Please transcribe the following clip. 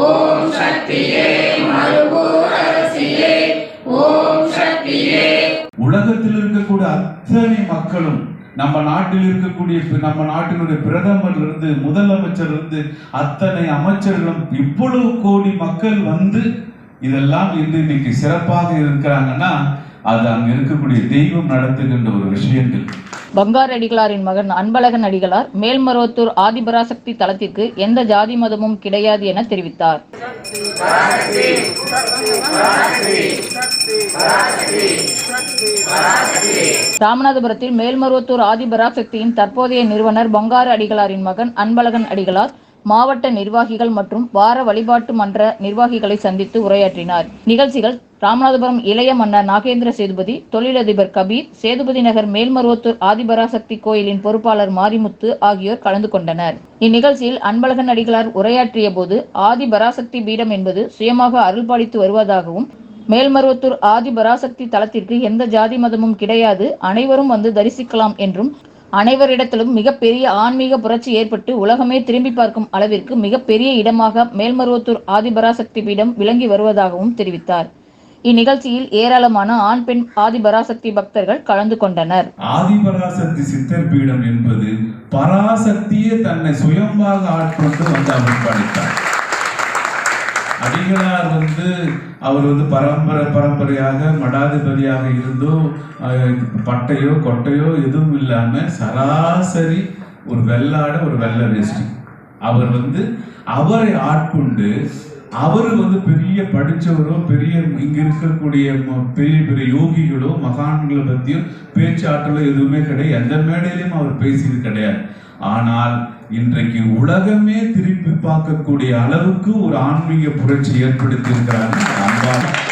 ஓம் சக்தியே மறுபூரசியே ஓம் சக்தியே. உலகத்தில் இருக்கக்கூடிய அத்தனை மக்களும் நம்ம நாட்டில் இருக்கக்கூடிய நம்ம நாட்டினுடைய பிரதமர் இருந்து முதலமைச்சர் இருந்து அத்தனை அமைச்சர்களும் இவ்வளவு கோடி மக்கள் வந்து இதெல்லாம் இன்று இன்னைக்கு சிறப்பாக இருக்கிறாங்கன்னா அது அங்க இருக்கக்கூடிய தெய்வம் நடத்துகின்ற ஒரு விஷயங்கள். பங்கார் அடிகளாரின் மகன் அன்பழகன் அடிகளார் மேல்மருவத்தூர் ஆதிபராசக்தி தலத்திற்கு எந்த ஜாதி மதமும் கிடையாது என தெரிவித்தார். ராமநாதபுரத்தில் மேல்மருவத்தூர் ஆதிபராசக்தியின் தற்போதைய நிறுவனர் பங்காரு அடிகளாரின் மகன் அன்பழகன் அடிகளார் மாவட்ட நிர்வாகிகள் மற்றும் வார வழிபாட்டு மன்ற நிர்வாகிகளை சந்தித்து உரையாற்றினார். நிகழ்ச்சிகள் ராமநாதபுரம் இளைய மன்னர் நாகேந்திர சேதுபதி தொழிலதிபர் கபீர் சேதுபதி நகர் மேல்மருவத்தூர் ஆதிபராசக்தி கோயிலின் பொறுப்பாளர் மாரிமுத்து ஆகியோர் கலந்து கொண்டனர். இந்நிகழ்ச்சியில் அன்பழகன் அடிகளார் உரையாற்றிய போது ஆதிபராசக்தி பீடம் என்பது சுயமாக அருள்பாலித்து வருவதாகவும் மேல்மருவத்தூர் ஆதிபராசக்தி தலத்திற்கு எந்த ஜாதி மதமும் கிடையாது அனைவரும் வந்து தரிசிக்கலாம் என்றும் அனைவரிடத்திலும் மிகப்பெரிய ஆன்மீக புரட்சி ஏற்பட்டு உலகமே திரும்பி பார்க்கும் அளவிற்கு மிகப்பெரிய இடமாக மேல்மருவத்தூர் ஆதிபராசக்தி பீடம் விளங்கி வருவதாகவும் தெரிவித்தார். இந்நிகழ்ச்சியில் ஏராளமான ஆண் பெண் ஆதிபராசக்தி பக்தர்கள் கலந்து கொண்டனர். ஆதிபராசக்தி சித்தர் பீடம் என்பது பராசக்தியே தன்னை சுயமாக ஆட்கொண்டு வந்து அவர் அடிகளார் வந்து அவர் வந்து பரம்பரை பரம்பரையாக மடாதிபதியாக இருந்தோ பட்டையோ கொட்டையோ எதுவும் இல்லாம சராசரி ஒரு வெள்ளாட ஒரு வெள்ளை வேஷ்டி. அவர் வந்து அவரை ஆட்கொண்டு அவர் வந்து பெரிய படிச்சவரோ பெரிய இங்க இருக்கக்கூடிய ம- பெரிய பெரிய யோகிகளோ மகான்களை பற்றியும் பேச்சாற்றலோ எதுவுமே கிடையாது. எந்த மேடையிலும் அவர் பேசியது கிடையாது. ஆனால் இன்றைக்கு உலகமே திருப்பி பார்க்கக்கூடிய அளவுக்கு ஒரு ஆன்மீக புரட்சி ஏற்படுத்தியிருக்கிறார் அம்பாள்.